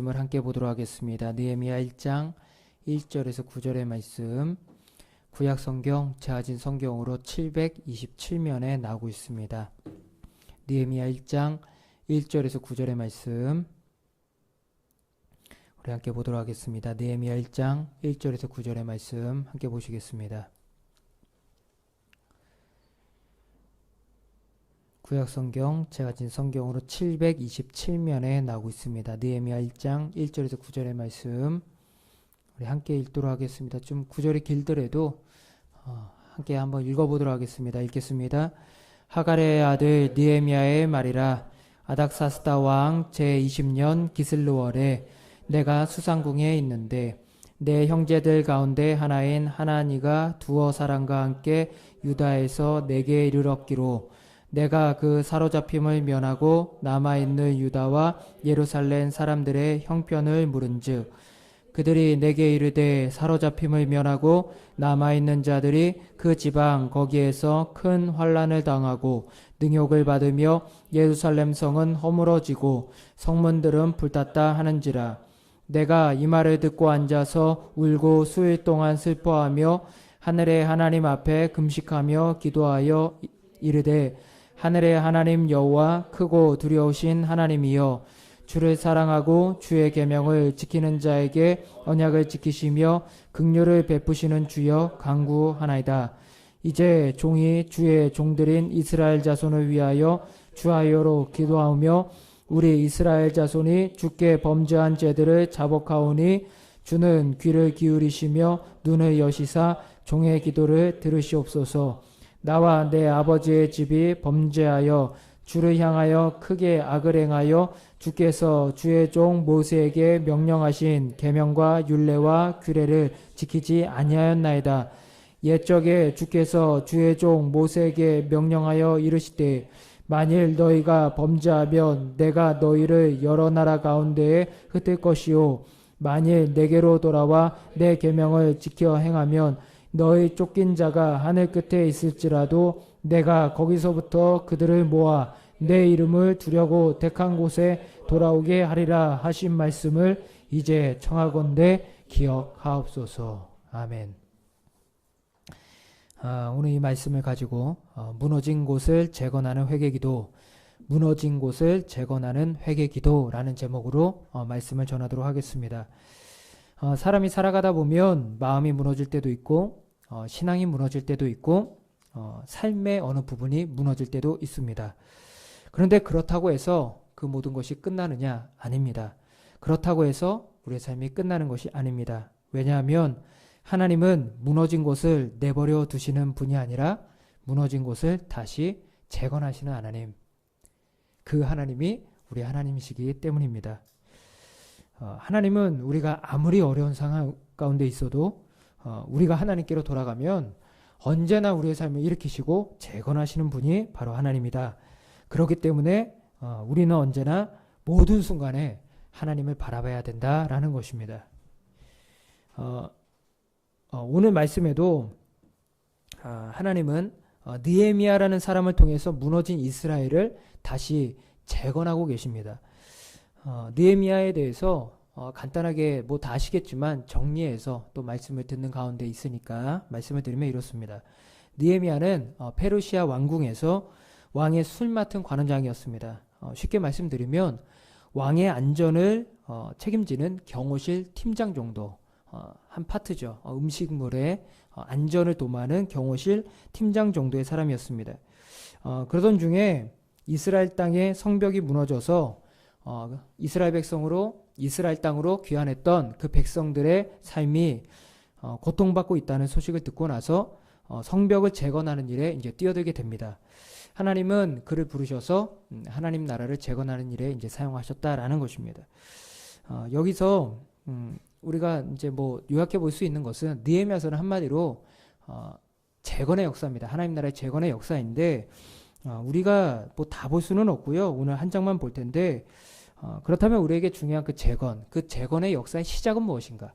말씀을 함께 보도록 하겠습니다. 느헤미야 1장 1절에서 9절의 말씀. 구약 성경 제아진 성경으로 727면에 나오고 있습니다. 느헤미야 1장 1절에서 9절의 말씀. 우리 함께 보도록 하겠습니다. 느헤미야 1장 1절에서 9절의 말씀 함께 보시겠습니다. 구약 성경 제가 진 성경으로 727면에 나오고 있습니다. 느헤미야 1장 1절에서 9절의 말씀 우리 함께 읽도록 하겠습니다. 좀 구절이 길더라도 어, 함께 한번 읽어보도록 하겠습니다. 읽겠습니다. 하갈의 아들 느헤미야의 말이라 아닥사스다 왕 제20년 기슬루월에 내가 수상궁에 있는데 내 형제들 가운데 하나인 하나니가 두어 사람과 함께 유다에서 내게 이르렀기로 내가 그 사로잡힘을 면하고 남아있는 유다와 예루살렘 사람들의 형편을 물은즉 그들이 내게 이르되 사로잡힘을 면하고 남아있는 자들이 그 지방 거기에서 큰 환란을 당하고 능욕을 받으며 예루살렘 성은 허물어지고 성문들은 불탔다 하는지라. 내가 이 말을 듣고 앉아서 울고 수일 동안 슬퍼하며 하늘의 하나님 앞에 금식하며 기도하여 이르되 하늘의 하나님 여호와 크고 두려우신 하나님이여 주를 사랑하고 주의 계명을 지키는 자에게 언약을 지키시며 긍휼을 베푸시는 주여 강구하나이다. 이제 종이 주의 종들인 이스라엘 자손을 위하여 주하여로 기도하며 우리 이스라엘 자손이 주께 범죄한 죄들을 자복하오니 주는 귀를 기울이시며 눈을 여시사 종의 기도를 들으시옵소서. 나와 내 아버지의 집이 범죄하여 주를 향하여 크게 악을 행하여 주께서 주의 종 모세에게 명령하신 계명과 율례와 규례를 지키지 아니하였나이다. 옛적에 주께서 주의 종 모세에게 명령하여 이르시되 만일 너희가 범죄하면 내가 너희를 여러 나라 가운데에 흩을 것이요 만일 내게로 돌아와 내 계명을 지켜 행하면 너희 쫓긴 자가 하늘 끝에 있을지라도 내가 거기서부터 그들을 모아 내 이름을 두려고 택한 곳에 돌아오게 하리라 하신 말씀을 이제 청하건대 기억하옵소서. 아멘. 아, 오늘 이 말씀을 가지고 어, 무너진 곳을 재건하는 회개기도, 무너진 곳을 재건하는 회개기도라는 제목으로 어, 말씀을 전하도록 하겠습니다. 어, 사람이 살아가다 보면 마음이 무너질 때도 있고 어, 신앙이 무너질 때도 있고 어, 삶의 어느 부분이 무너질 때도 있습니다. 그런데 그렇다고 해서 그 모든 것이 끝나느냐? 아닙니다. 그렇다고 해서 우리의 삶이 끝나는 것이 아닙니다. 왜냐하면 하나님은 무너진 곳을 내버려 두시는 분이 아니라 무너진 곳을 다시 재건하시는 하나님. 그 하나님이 우리 하나님이시기 때문입니다. 어, 하나님은 우리가 아무리 어려운 상황 가운데 있어도 어, 우리가 하나님께로 돌아가면 언제나 우리의 삶을 일으키시고 재건하시는 분이 바로 하나님이다. 그렇기 때문에 어, 우리는 언제나 모든 순간에 하나님을 바라봐야 된다라는 것입니다. 오늘 말씀에도 아, 하나님은 어, 느에미아라는 사람을 통해서 무너진 이스라엘을 다시 재건하고 계십니다. 어, 느에미아에 대해서 어, 간단하게 뭐 다 아시겠지만 정리해서 또 말씀을 듣는 가운데 있으니까 말씀을 드리면 이렇습니다. 느에미아는 어, 페르시아 왕궁에서 왕의 술 맡은 관원장이었습니다. 어, 쉽게 말씀드리면 왕의 안전을 어, 책임지는 경호실 팀장 정도 어, 한 파트죠. 어, 음식물의 어, 안전을 도모하는 경호실 팀장 정도의 사람이었습니다. 어, 그러던 중에 이스라엘 땅의 성벽이 무너져서 어, 이스라엘 백성으로 이스라엘 땅으로 귀환했던 그 백성들의 삶이 어, 고통받고 있다는 소식을 듣고 나서 어, 성벽을 재건하는 일에 이제 뛰어들게 됩니다. 하나님은 그를 부르셔서 음, 하나님 나라를 재건하는 일에 이제 사용하셨다라는 것입니다. 어, 여기서 음, 우리가 이제 뭐 요약해 볼 수 있는 것은 느헤미야서는 한마디로 어, 재건의 역사입니다. 하나님 나라의 재건의 역사인데 어, 우리가 뭐 다 볼 수는 없고요. 오늘 한 장만 볼 텐데 어, 그렇다면 우리에게 중요한 그 재건, 그 재건의 역사의 시작은 무엇인가?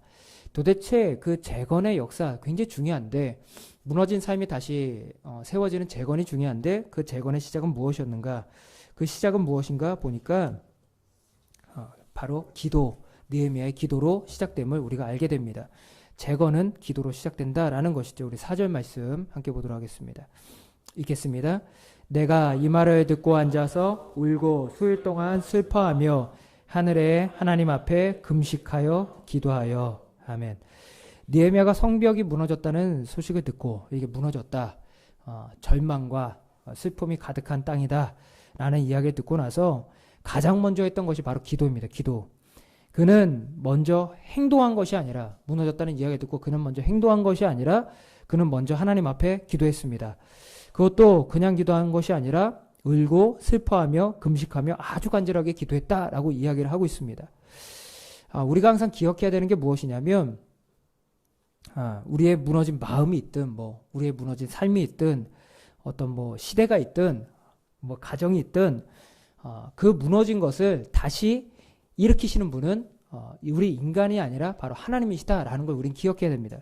도대체 그 재건의 역사 굉장히 중요한데 무너진 삶이 다시 어, 세워지는 재건이 중요한데 그 재건의 시작은 무엇이었는가? 그 시작은 무엇인가 보니까 어, 바로 기도, 느헤미야의 기도로 시작됨을 우리가 알게 됩니다. 재건은 기도로 시작된다라는 것이죠. 우리 4절 말씀 함께 보도록 하겠습니다. 읽겠습니다. 내가 이 말을 듣고 앉아서 울고 수일 동안 슬퍼하며 하늘에 하나님 앞에 금식하여 기도하여 아멘. 니에미아가 성벽이 무너졌다는 소식을 듣고 이게 무너졌다. 어, 절망과 슬픔이 가득한 땅이다. 라는 이야기를 듣고 나서 가장 먼저 했던 것이 바로 기도입니다. 기도. 그는 먼저 행동한 것이 아니라 무너졌다는 이야기를 듣고 그는 먼저 행동한 것이 아니라 그는 먼저 하나님 앞에 기도했습니다. 그것도 그냥 기도한 것이 아니라 울고 슬퍼하며 금식하며 아주 간절하게 기도했다라고 이야기를 하고 있습니다. 아, 우리가 항상 기억해야 되는 게 무엇이냐면 아, 우리의 무너진 마음이 있든 뭐 우리의 무너진 삶이 있든 어떤 뭐 시대가 있든 뭐 가정이 있든 어, 그 무너진 것을 다시 일으키시는 분은 어, 우리 인간이 아니라 바로 하나님이시다라는 걸 우리는 기억해야 됩니다.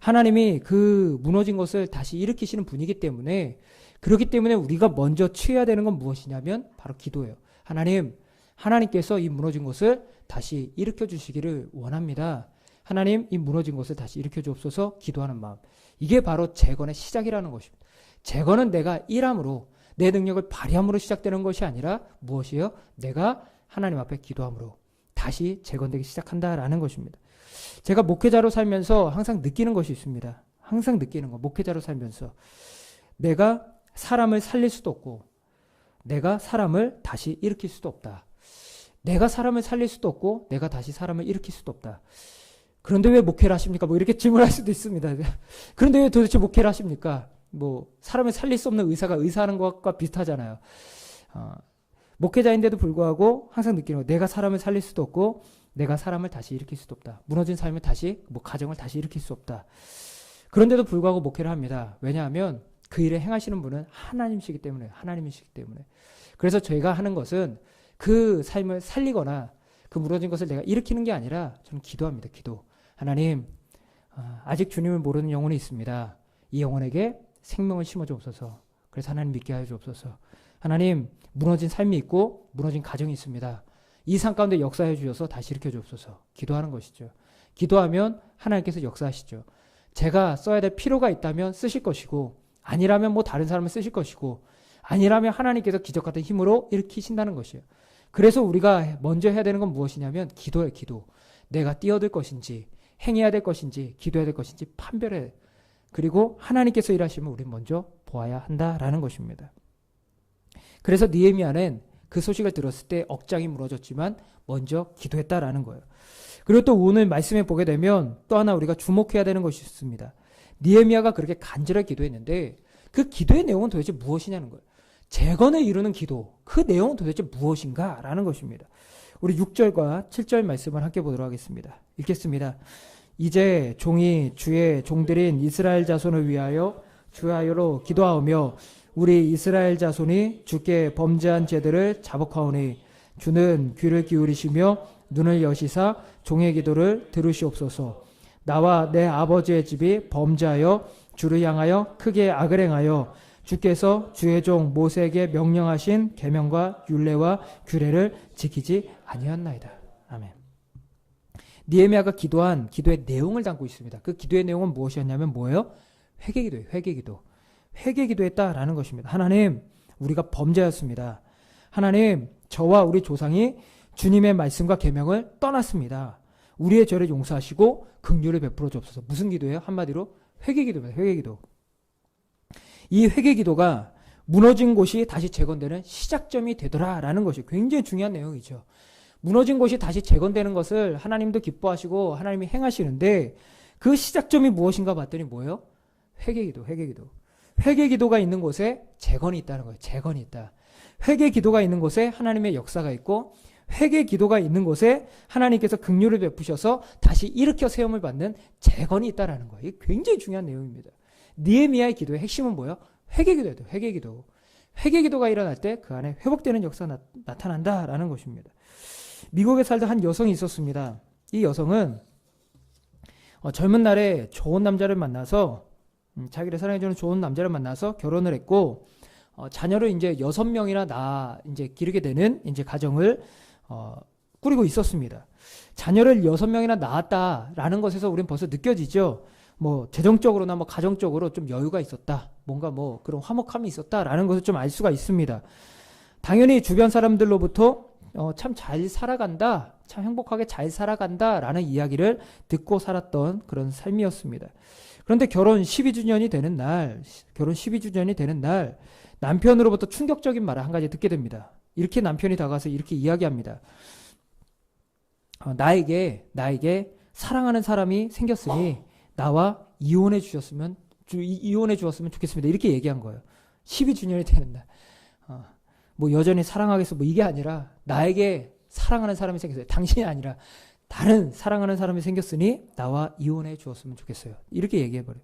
하나님이 그 무너진 것을 다시 일으키시는 분이기 때문에 그렇기 때문에 우리가 먼저 취해야 되는 건 무엇이냐면 바로 기도예요. 하나님, 하나님께서 이 무너진 것을 다시 일으켜 주시기를 원합니다. 하나님, 이 무너진 것을 다시 일으켜 주옵소서 기도하는 마음. 이게 바로 재건의 시작이라는 것입니다. 재건은 내가 일함으로 내 능력을 발휘함으로 시작되는 것이 아니라 무엇이에요? 내가 하나님 앞에 기도함으로 다시 재건되기 시작한다라는 것입니다. 제가 목회자로 살면서 항상 느끼는 것이 있습니다. 항상 느끼는 거. 목회자로 살면서 내가 사람을 살릴 수도 없고 내가 사람을 다시 일으킬 수도 없다. 내가 사람을 살릴 수도 없고 내가 다시 사람을 일으킬 수도 없다. 그런데 왜 목회를 하십니까? 뭐 이렇게 질문할 수도 있습니다. 그런데 왜 도대체 목회를 하십니까? 뭐 사람을 살릴 수 없는 의사가 의사하는 것과 비슷하잖아요. 어, 목회자인데도 불구하고 항상 느끼는 거 내가 사람을 살릴 수도 없고 내가 사람을 다시 일으킬 수도 없다. 무너진 삶을 다시 뭐 가정을 다시 일으킬 수 없다. 그런데도 불구하고 목회를 합니다. 왜냐하면 그 일을 행하시는 분은 하나님이시기 때문에 하나님이시기 때문에 그래서 저희가 하는 것은 그 삶을 살리거나 그 무너진 것을 내가 일으키는 게 아니라 저는 기도합니다. 기도. 하나님 어, 아직 주님을 모르는 영혼이 있습니다. 이 영혼에게 생명을 심어 주옵소서. 그래서 하나님 믿게 하여 주옵소서. 하나님 무너진 삶이 있고 무너진 가정이 있습니다. 이 삶 가운데 역사해 주셔서 다시 일으켜 주옵소서. 기도하는 것이죠. 기도하면 하나님께서 역사하시죠. 제가 써야 될 필요가 있다면 쓰실 것이고 아니라면 뭐 다른 사람을 쓰실 것이고 아니라면 하나님께서 기적 같은 힘으로 일으키신다는 것이에요. 그래서 우리가 먼저 해야 되는 건 무엇이냐면 기도예요, 기도. 내가 뛰어들 것인지 행해야 될 것인지 기도해야 될 것인지 판별해. 그리고 하나님께서 일하시면 우리 먼저 보아야 한다라는 것입니다. 그래서 니에미아는 그 소식을 들었을 때 억장이 무너졌지만 먼저 기도했다라는 거예요. 그리고 또 오늘 말씀에 보게 되면 또 하나 우리가 주목해야 되는 것이 있습니다. 니에미아가 그렇게 간절하게 기도했는데 그 기도의 내용은 도대체 무엇이냐는 거예요. 재건을 이루는 기도, 그 내용은 도대체 무엇인가? 라는 것입니다. 우리 6절과 7절 말씀을 함께 보도록 하겠습니다. 읽겠습니다. 이제 종이 주의 종들인 이스라엘 자손을 위하여 주하여로 기도하오며 우리 이스라엘 자손이 주께 범죄한 죄들을 자복하오니 주는 귀를 기울이시며 눈을 여시사 종의 기도를 들으시옵소서. 나와 내 아버지의 집이 범죄하여 주를 향하여 크게 악을 행하여 주께서 주의 종 모세에게 명령하신 계명과 율례와 규례를 지키지 아니었나이다. 아멘. 니에미아가 기도한 기도의 내용을 담고 있습니다. 그 기도의 내용은 무엇이었냐면 뭐예요? 회개기도예요. 회개기도. 회개 기도했다라는 것입니다. 하나님, 우리가 범죄였습니다. 하나님, 저와 우리 조상이 주님의 말씀과 계명을 떠났습니다. 우리의 죄를 용서하시고 긍휼을 베풀어 주옵소서. 무슨 기도예요? 한마디로 회개 기도입니다. 회개 기도. 이 회개 기도가 무너진 곳이 다시 재건되는 시작점이 되더라라는 것이 굉장히 중요한 내용이죠. 무너진 곳이 다시 재건되는 것을 하나님도 기뻐하시고 하나님이 행하시는데 그 시작점이 무엇인가 봤더니 뭐예요? 회개기도, 회개기도. 회개 기도가 있는 곳에 재건이 있다는 거예요. 재건이 있다. 회개 기도가 있는 곳에 하나님의 역사가 있고 회개 기도가 있는 곳에 하나님께서 긍휼을 베푸셔서 다시 일으켜 세움을 받는 재건이 있다라는 거예요. 이게 굉장히 중요한 내용입니다. 니에미아의 기도의 핵심은 뭐예요? 회개 기도예요. 회개 기도. 회개 기도가 일어날 때 그 안에 회복되는 역사가 나, 타난다라는 것입니다. 미국에 살던 한 여성이 있었습니다. 이 여성은 어, 젊은 날에 좋은 남자를 만나서 음, 자기를 사랑해주는 좋은 남자를 만나서 결혼을 했고 어, 자녀를 이제 여섯 명이나 나 이제 기르게 되는 이제 가정을 어, 꾸리고 있었습니다. 자녀를 여섯 명이나 낳았다라는 것에서 우리는 벌써 느껴지죠. 뭐 재정적으로나 뭐 가정적으로 좀 여유가 있었다. 뭔가 뭐 그런 화목함이 있었다라는 것을 좀 알 수가 있습니다. 당연히 주변 사람들로부터 어, 참 잘 살아간다, 참 행복하게 잘 살아간다라는 이야기를 듣고 살았던 그런 삶이었습니다. 그런데 결혼 12주년이 되는 날, 결혼 12주년이 되는 날, 남편으로부터 충격적인 말을 한 가지 듣게 됩니다. 이렇게 남편이 다가서 이렇게 이야기합니다. 어, 나에게, 나에게 사랑하는 사람이 생겼으니 나와 이혼해 주셨으면, 주, 이혼해 주었으면 좋겠습니다. 이렇게 얘기한 거예요. 12주년이 되는 날. 어, 뭐 여전히 사랑하겠어. 뭐 이게 아니라 나에게 사랑하는 사람이 생겼어요. 당신이 아니라 다른 사랑하는 사람이 생겼으니 나와 이혼해 주었으면 좋겠어요. 이렇게 얘기해 버려요.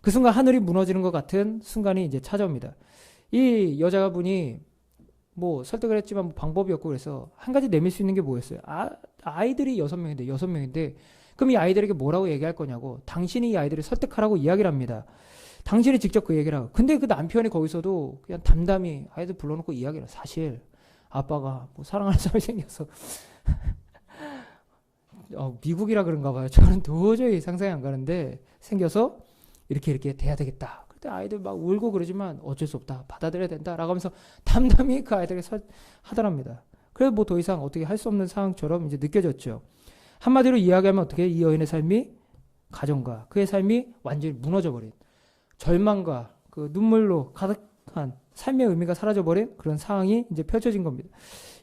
그 순간 하늘이 무너지는 것 같은 순간이 이제 찾아옵니다. 이 여자분이 뭐 설득을 했지만 뭐 방법이 없고 그래서 한 가지 내밀 수 있는 게 뭐였어요? 아, 아이들이 여섯 명인데 여섯 명인데 그럼 이 아이들에게 뭐라고 얘기할 거냐고 당신이 이 아이들을 설득하라고 이야기를 합니다. 당신이 직접 그 얘기를 하고 근데 그 남편이 거기서도 그냥 담담히 아이들 불러놓고 이야기를 해. 사실 아빠가 뭐 사랑하는 사람이 생겨서 어, 미국이라 그런가 봐요. 저는 도저히 상상이 안 가는데 생겨서 이렇게 이렇게 돼야 되겠다. 그때 아이들 막 울고 그러지만 어쩔 수 없다. 받아들여야 된다라고 하면서 담담히 그 아이들에게 설, 하더랍니다. 그래서 뭐더 이상 어떻게 할 수 없는 상황처럼 이제 느껴졌죠. 한마디로 이야기하면 어떻게 이 여인의 삶이 가정과 그의 삶이 완전히 무너져 버린 절망과 그 눈물로 가득한 삶의 의미가 사라져 버린 그런 상황이 이제 펼쳐진 겁니다.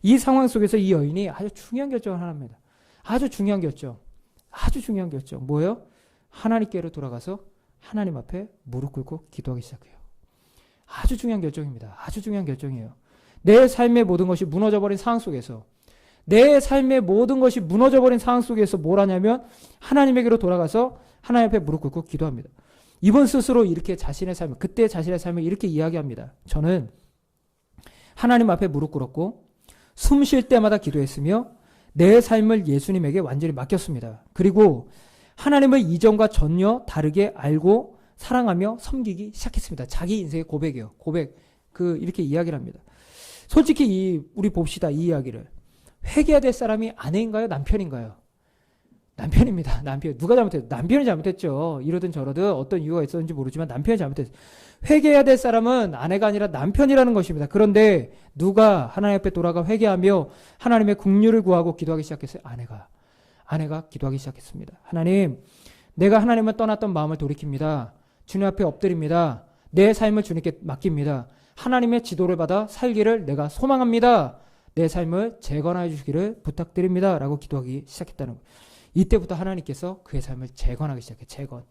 이 상황 속에서 이 여인이 아주 중요한 결정을 하랍니다. 아주 중요한 결정. 아주 중요한 결정. 뭐예요? 하나님께로 돌아가서 하나님 앞에 무릎 꿇고 기도하기 시작해요. 아주 중요한 결정입니다. 아주 중요한 결정이에요. 내 삶의 모든 것이 무너져버린 상황 속에서 내 삶의 모든 것이 무너져버린 상황 속에서 뭘 하냐면 하나님에게로 돌아가서 하나님 앞에 무릎 꿇고 기도합니다. 이번 스스로 이렇게 자신의 삶을 그때 자신의 삶을 이렇게 이야기합니다. 저는 하나님 앞에 무릎 꿇었고 숨 쉴 때마다 기도했으며 내 삶을 예수님에게 완전히 맡겼습니다. 그리고 하나님을 이전과 전혀 다르게 알고 사랑하며 섬기기 시작했습니다. 자기 인생의 고백이에요. 고백. 그 이렇게 이야기를 합니다. 솔직히 이 우리 봅시다. 이 이야기를. 회개해야 될 사람이 아내인가요? 남편인가요? 남편입니다. 남편. 누가 잘못했어? 남편이 잘못했죠. 이러든 저러든 어떤 이유가 있었는지 모르지만 남편이 잘못했어. 회개해야 될 사람은 아내가 아니라 남편이라는 것입니다. 그런데 누가 하나님 앞에 돌아가 회개하며 하나님의 국류를 구하고 기도하기 시작했어요? 아내가. 아내가 기도하기 시작했습니다. 하나님, 내가 하나님을 떠났던 마음을 돌이킵니다. 주님 앞에 엎드립니다. 내 삶을 주님께 맡깁니다. 하나님의 지도를 받아 살기를 내가 소망합니다. 내 삶을 재건하여 주시기를 부탁드립니다. 라고 기도하기 시작했다는 거예요. 이때부터 하나님께서 그의 삶을 재건하기 시작해. 재건.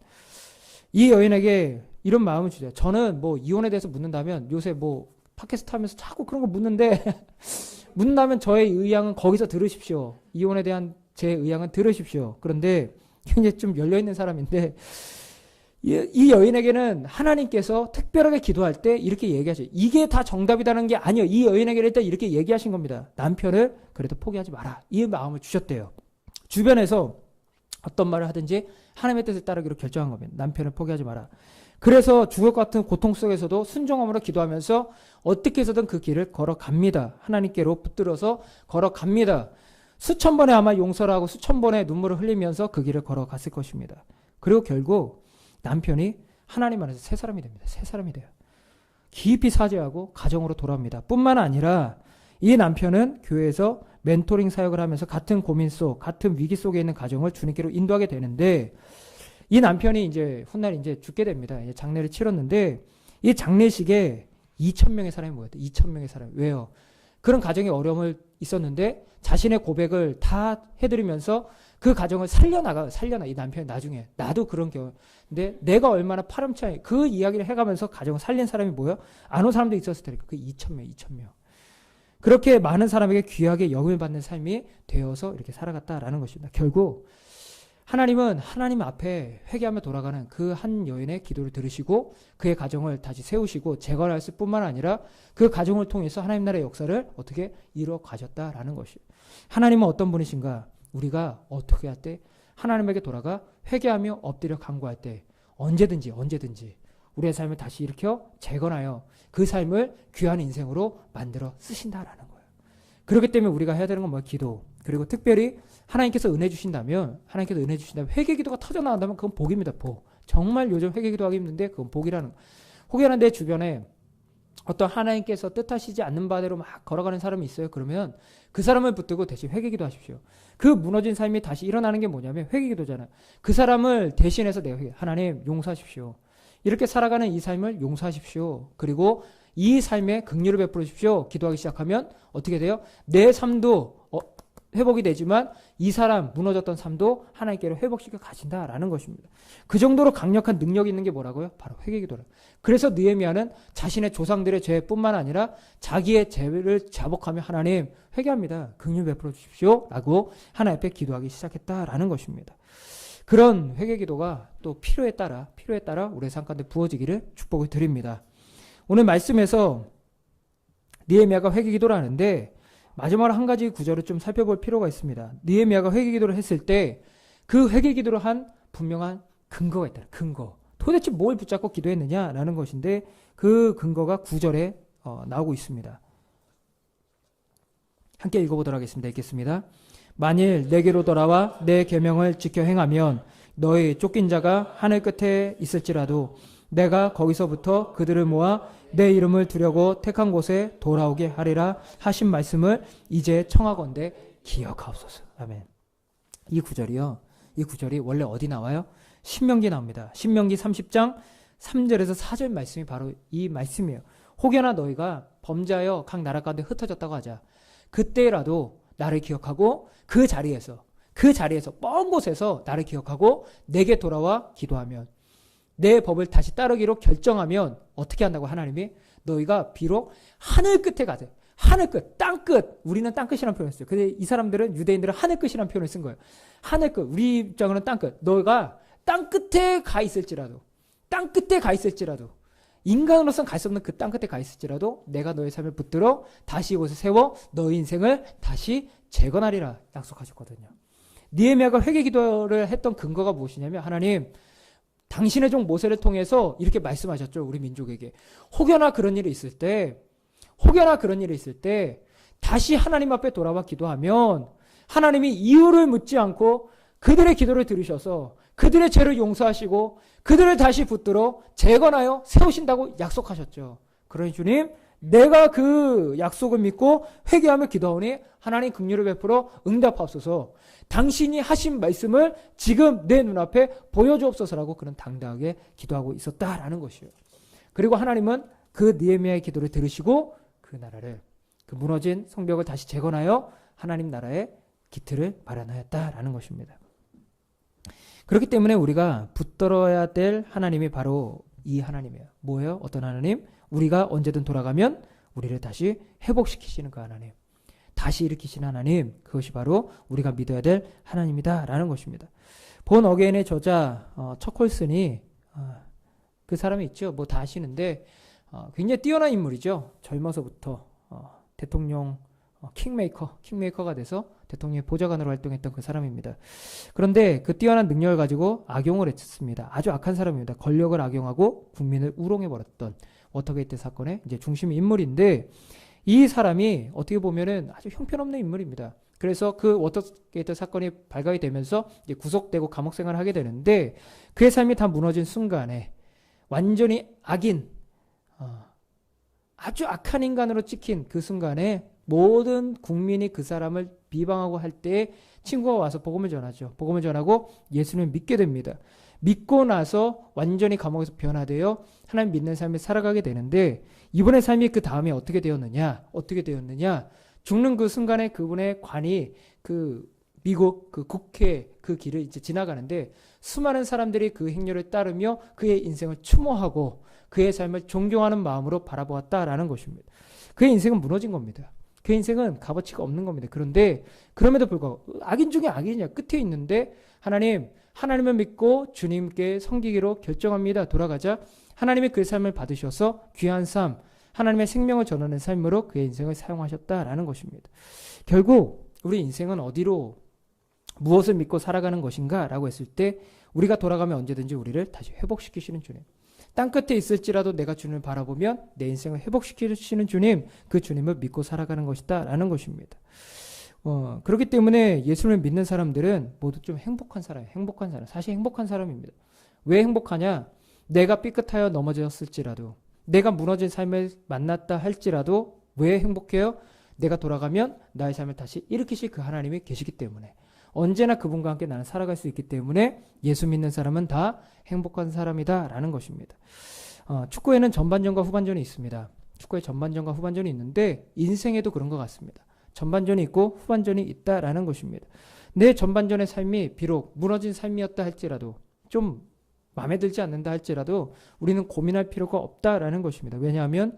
이 여인에게 이런 마음을 주죠. 저는 뭐 이혼에 대해서 묻는다면 요새 뭐 팟캐스트 하면서 자꾸 그런 거 묻는데 묻는다면 저의 의향은 거기서 들으십시오. 이혼에 대한 제 의향은 들으십시오. 그런데 굉장히 좀 열려 있는 사람인데 이 여인에게는 하나님께서 특별하게 기도할 때 이렇게 얘기하죠. 이게 다 정답이라는 게 아니에요. 이 여인에게 일단 이렇게 얘기하신 겁니다. 남편을 그래도 포기하지 마라. 이 마음을 주셨대요. 주변에서 어떤 말을 하든지 하나님의 뜻을 따르기로 결정한 겁니다. 남편을 포기하지 마라. 그래서 것 같은 고통 속에서도 순종함으로 기도하면서 어떻게 해서든 그 길을 걸어갑니다. 하나님께로 붙들어서 걸어갑니다. 수천 번의 아마 용서를 하고 수천 번의 눈물을 흘리면서 그 길을 걸어갔을 것입니다. 그리고 결국 남편이 하나님 안에서 새 사람이 됩니다. 새 사람이 돼요. 깊이 사죄하고 가정으로 돌아옵니다. 뿐만 아니라 이 남편은 교회에서 멘토링 사역을 하면서 같은 고민 속, 같은 위기 속에 있는 가정을 주님께로 인도하게 되는데 이 남편이 이제 훗날 이제 죽게 됩니다. 이제 장례를 치렀는데 이 장례식에 2천 명의 사람이 모였대. 2천 명의 사람. 왜요? 그런 가정에 어려움을 있었는데 자신의 고백을 다 해드리면서 그 가정을 살려나가 살려나 이 남편이 나중에 나도 그런 경우 근데 내가 얼마나 파렴치하게 그 이야기를 해가면서 가정을 살린 사람이 뭐요? 안 온 사람도 있었을 테니까 그 2천 명, 2천 명. 그렇게 많은 사람에게 귀하게 여김을 받는 삶이 되어서 이렇게 살아갔다라는 것입니다. 결국 하나님은 하나님 앞에 회개하며 돌아가는 그 한 여인의 기도를 들으시고 그의 가정을 다시 세우시고 재건하였을 뿐만 아니라 그 가정을 통해서 하나님 나라의 역사를 어떻게 이루어 가셨다라는 것이. 하나님은 어떤 분이신가? 우리가 어떻게 할 때 하나님에게 돌아가 회개하며 엎드려 간구할 때 언제든지 언제든지 우리의 삶을 다시 일으켜 재건하여 그 삶을 귀한 인생으로 만들어 쓰신다라는 거예요. 그렇기 때문에 우리가 해야 되는 건 뭐야? 기도. 그리고 특별히 하나님께서 은혜 주신다면 하나님께서 은혜 주신다면 회개 기도가 터져 나온다면 그건 복입니다. 복. 정말 요즘 회개 기도하기 힘든데 그건 복이라는 거. 혹여나 내 주변에 어떤 하나님께서 뜻하시지 않는 바대로 막 걸어가는 사람이 있어요. 그러면 그 사람을 붙들고 대신 회개기도 하십시오. 그 무너진 삶이 다시 일어나는 게 뭐냐면 회개기도잖아요. 그 사람을 대신해서 내가 회개. 하나님 용서하십시오. 이렇게 살아가는 이 삶을 용서하십시오. 그리고 이 삶에 긍휼을 베풀어 주십시오. 기도하기 시작하면 어떻게 돼요? 내 삶도 어, 회복이 되지만 이 사람 무너졌던 삶도 하나님께로 회복시켜 가진다라는 것입니다. 그 정도로 강력한 능력이 있는 게 뭐라고요? 바로 회개 기도라. 그래서 느헤미야는 자신의 조상들의 죄뿐만 아니라 자기의 죄를 자복하며 하나님 회개합니다. 긍휼 베풀어 주십시오라고 하나님 앞에 기도하기 시작했다라는 것입니다. 그런 회개 기도가 또 필요에 따라 필요에 따라 우리의 삶 가운데 부어지기를 축복을 드립니다. 오늘 말씀에서 니에미아가 회개 기도를 하는데 마지막으로 한 가지 구절을 좀 살펴볼 필요가 있습니다. 니에미아가 회개 기도를 했을 때 그 회개 기도를 한 분명한 근거가 있다. 근거. 도대체 뭘 붙잡고 기도했느냐라는 것인데 그 근거가 구절에 어, 나오고 있습니다. 함께 읽어보도록 하겠습니다. 읽겠습니다. 만일 내게로 돌아와 내 계명을 지켜 행하면 너희 쫓긴 자가 하늘 끝에 있을지라도 내가 거기서부터 그들을 모아 내 이름을 두려고 택한 곳에 돌아오게 하리라 하신 말씀을 이제 청하건대 기억하옵소서. 아멘. 이 구절이요. 이 구절이 원래 어디 나와요? 신명기 나옵니다. 신명기 30장 3절에서 4절 말씀이 바로 이 말씀이에요. 혹여나 너희가 범죄하여 각 나라 가운데 흩어졌다고 하자. 그때라도 나를 기억하고 그 자리에서 그 자리에서 뻔 곳에서 나를 기억하고 내게 돌아와 기도하면 내 법을 다시 따르기로 결정하면 어떻게 한다고 하나님이 너희가 비록 하늘 끝에 가세 하늘 끝, 땅 끝. 우리는 땅 끝이라는 표현을 써요. 근데 이 사람들은 유대인들은 하늘 끝이라는 표현을 쓴 거예요. 하늘 끝. 우리 입장으로는 땅 끝. 너희가 땅 끝에 가 있을지라도 땅 끝에 가 있을지라도 인간으로서는 갈수 없는 그 땅 끝에 가 있을지라도 내가 너의 삶을 붙들어 다시 이곳에 세워 너의 인생을 다시 재건하리라 약속하셨거든요. 니에미아가 회개 기도를 했던 근거가 무엇이냐면 하나님 당신의 종 모세를 통해서 이렇게 말씀하셨죠. 우리 민족에게. 혹여나 그런 일이 있을 때 혹여나 그런 일이 있을 때 다시 하나님 앞에 돌아와 기도하면 하나님이 이유를 묻지 않고 그들의 기도를 들으셔서 그들의 죄를 용서하시고 그들을 다시 붙들어 재건하여 세우신다고 약속하셨죠. 그러니 주님, 내가 그 약속을 믿고 회개하며 기도하오니 하나님 긍휼을 베풀어 응답하옵소서. 당신이 하신 말씀을 지금 내 눈앞에 보여주옵소서라고 그런 당당하게 기도하고 있었다라는 것이요. 그리고 하나님은 그 니에미아의 기도를 들으시고 그 나라를 그 무너진 성벽을 다시 재건하여 하나님 나라의 기틀을 마련하였다라는 것입니다. 그렇기 때문에 우리가 붙들어야 될 하나님이 바로 이 하나님이에요. 뭐예요? 어떤 하나님? 우리가 언제든 돌아가면 우리를 다시 회복시키시는 그 하나님. 다시 일으키시는 하나님. 그것이 바로 우리가 믿어야 될 하나님이다라는 것입니다. 본 어게인의 저자 어, 척홀슨이 어, 그 사람이 있죠. 뭐 다 아시는데 어, 굉장히 뛰어난 인물이죠. 젊어서부터 어, 대통령 어, 킹메이커, 킹메이커가 돼서 대통령의 보좌관으로 활동했던 그 사람입니다. 그런데 그 뛰어난 능력을 가지고 악용을 했습니다. 아주 악한 사람입니다. 권력을 악용하고 국민을 우롱해 버렸던 워터게이트 사건의 이제 중심 인물인데 이 사람이 어떻게 보면은 아주 형편없는 인물입니다. 그래서 그 워터게이트 사건이 발각이 되면서 이제 구속되고 감옥 생활을 하게 되는데 그의 삶이 다 무너진 순간에 완전히 악인, 어, 아주 악한 인간으로 찍힌 그 순간에 모든 국민이 그 사람을 비방하고 할 때 친구가 와서 복음을 전하죠. 복음을 전하고 예수님을 믿게 됩니다. 믿고 나서 완전히 감옥에서 변화되어 하나님 믿는 삶을 살아가게 되는데 이분의 삶이 그 다음에 어떻게 되었느냐? 어떻게 되었느냐? 죽는 그 순간에 그분의 관이 그 미국 그 국회 그 길을 이제 지나가는데 수많은 사람들이 그 행렬을 따르며 그의 인생을 추모하고 그의 삶을 존경하는 마음으로 바라보았다라는 것입니다. 그의 인생은 무너진 겁니다. 그 인생은 값어치가 없는 겁니다. 그런데 그럼에도 불구하고 악인 중에 악인이야 끝에 있는데 하나님 하나님을 믿고 주님께 섬기기로 결정합니다. 돌아가자 하나님의 그 삶을 받으셔서 귀한 삶 하나님의 생명을 전하는 삶으로 그의 인생을 사용하셨다라는 것입니다. 결국 우리 인생은 어디로 무엇을 믿고 살아가는 것인가라고 했을 때 우리가 돌아가면 언제든지 우리를 다시 회복시키시는 주님. 땅끝에 있을지라도 내가 주님을 바라보면 내 인생을 회복시키시는 주님, 그 주님을 믿고 살아가는 것이다. 라는 것입니다. 어, 그렇기 때문에 예수님을 믿는 사람들은 모두 좀 행복한 사람이에요. 행복한 사람. 사실 행복한 사람입니다. 왜 행복하냐? 내가 삐끗하여 넘어졌을지라도, 내가 무너진 삶을 만났다 할지라도, 왜 행복해요? 내가 돌아가면 나의 삶을 다시 일으키실 그 하나님이 계시기 때문에. 언제나 그분과 함께 나는 살아갈 수 있기 때문에 예수 믿는 사람은 다 행복한 사람이다 라는 것입니다. 어, 축구에는 전반전과 후반전이 있습니다. 축구에 전반전과 후반전이 있는데 인생에도 그런 것 같습니다. 전반전이 있고 후반전이 있다라는 것입니다. 내 전반전의 삶이 비록 무너진 삶이었다 할지라도 좀 마음에 들지 않는다 할지라도 우리는 고민할 필요가 없다라는 것입니다. 왜냐하면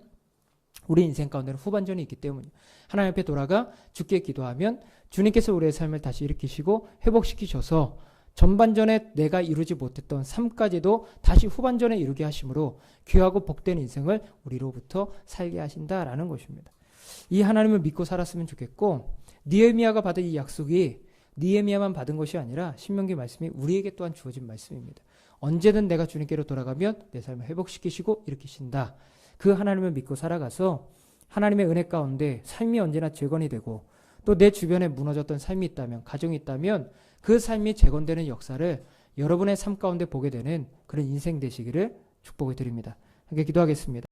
우리 인생 가운데는 후반전이 있기 때문에 하나님 앞에 돌아가 주께 기도하면 주님께서 우리의 삶을 다시 일으키시고 회복시키셔서 전반전에 내가 이루지 못했던 삶까지도 다시 후반전에 이루게 하심으로 귀하고 복된 인생을 우리로부터 살게 하신다라는 것입니다. 이 하나님을 믿고 살았으면 좋겠고 니에미아가 받은 이 약속이 니에미아만 받은 것이 아니라 신명기 말씀이 우리에게 또한 주어진 말씀입니다. 언제든 내가 주님께로 돌아가면 내 삶을 회복시키시고 일으키신다. 그 하나님을 믿고 살아가서 하나님의 은혜 가운데 삶이 언제나 재건이 되고 또 내 주변에 무너졌던 삶이 있다면 가정이 있다면 그 삶이 재건되는 역사를 여러분의 삶 가운데 보게 되는 그런 인생 되시기를 축복을 드립니다. 함께 기도하겠습니다.